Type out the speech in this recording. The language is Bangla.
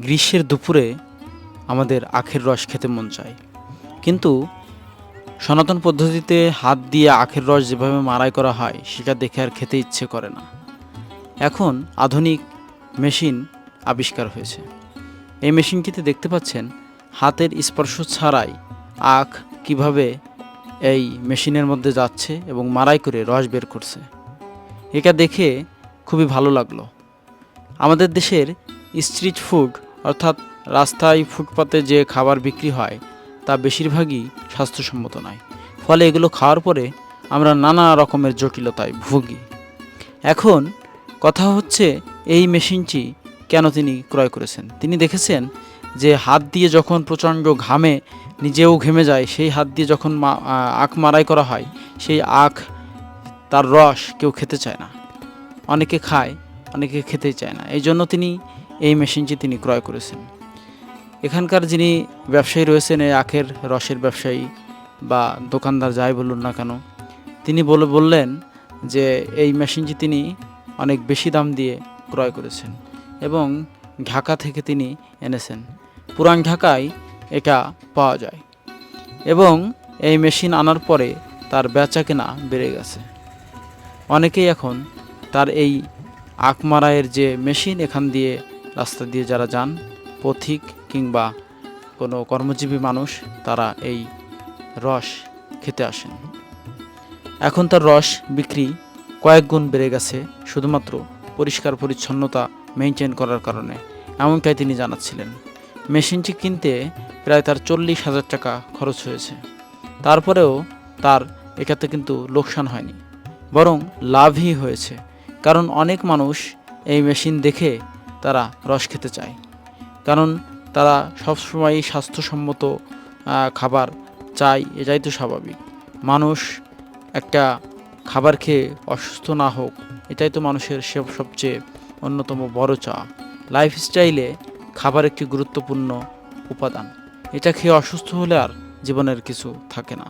গ্রীষ্মের দুপুরে আমাদের আখের রস খেতে মন চায়। কিন্তু সনাতন পদ্ধতিতে হাত দিয়ে আখের রস যেভাবে মারাই করা হয়, সেটা দেখে আর খেতে ইচ্ছে করে না। এখন আধুনিক মেশিন আবিষ্কার হয়েছে। এই মেশিনটিতে দেখতে পাচ্ছেন, হাতের স্পর্শ ছাড়াই আখ কীভাবে এই মেশিনের মধ্যে যাচ্ছে এবং মারাই করে রস বের করছে। এটা দেখে খুবই ভালো লাগল। আমাদের দেশের স্ট্রিট ফুড অর্থাৎ রাস্তায় ফুটপাতে যে খাবার বিক্রি হয়, তা বেশিরভাগই স্বাস্থ্যসম্মত নয়। ফলে এগুলো খাওয়ার পরে আমরা নানা রকমের জটিলতায় ভুগি। এখন কথা হচ্ছে এই মেশিনটি কেন তিনি ক্রয় করেছেন? তিনি দেখেছেন যে হাত দিয়ে যখন প্রচণ্ড ঘামে নিজেও ঘেমে যায়, সেই হাত দিয়ে যখন আখ মারাই করা হয়, সেই আখ তার রস কেউ খেতে চায় না। অনেকে খায়, অনেকে খেতেই চায় না। এই জন্য তিনি এই মেশিনটি তিনি ক্রয় করেছেন। এখানকার যিনি ব্যবসায়ী রয়েছেন, এই আখের রসের ব্যবসায়ী বা দোকানদার যাই বলুন না কেন, তিনি বলে, বললেন যে এই মেশিনটি তিনি অনেক বেশি দাম দিয়ে ক্রয় করেছেন এবং ঢাকা থেকে তিনি এনেছেন। পুরান ঢাকায় এটা পাওয়া যায় এবং এই মেশিন আনার পরে তার বেচা কেনা বেড়ে গেছে। অনেকেই এখন তার এই আখ মারাইয়ের যে মেশিন এখান দিয়ে রাস্তা দিয়ে যারা যান, পথিক কিংবা কোনো কর্মজীবী মানুষ, তারা এই রস খেতে আসেন। এখন তার রস বিক্রি কয়েক গুণ বেড়ে গেছে, শুধুমাত্র পরিষ্কার পরিচ্ছন্নতা মেনটেন করার কারণে, এমনটাই তিনি জানাচ্ছিলেন। মেশিনটি কিনতে প্রায় তার চল্লিশ হাজার টাকা খরচ হয়েছে। তারপরেও তার এটাতে কিন্তু লোকসান হয়নি, বরং লাভই হয়েছে, কারণ অনেক মানুষ এই মেশিন দেখে তারা রস খেতে চায়। কারণ তারা সবসময়ই স্বাস্থ্যসম্মত খাবার চায়, এটাই তো স্বাভাবিক। মানুষ একটা খাবার খেয়ে অসুস্থ না হোক, এটাই তো মানুষের সব সবচেয়ে অন্যতম বড় চাওয়া। লাইফস্টাইলে খাবার একটি গুরুত্বপূর্ণ উপাদান। এটা খেয়ে অসুস্থ হলে আর জীবনের কিছু থাকে না।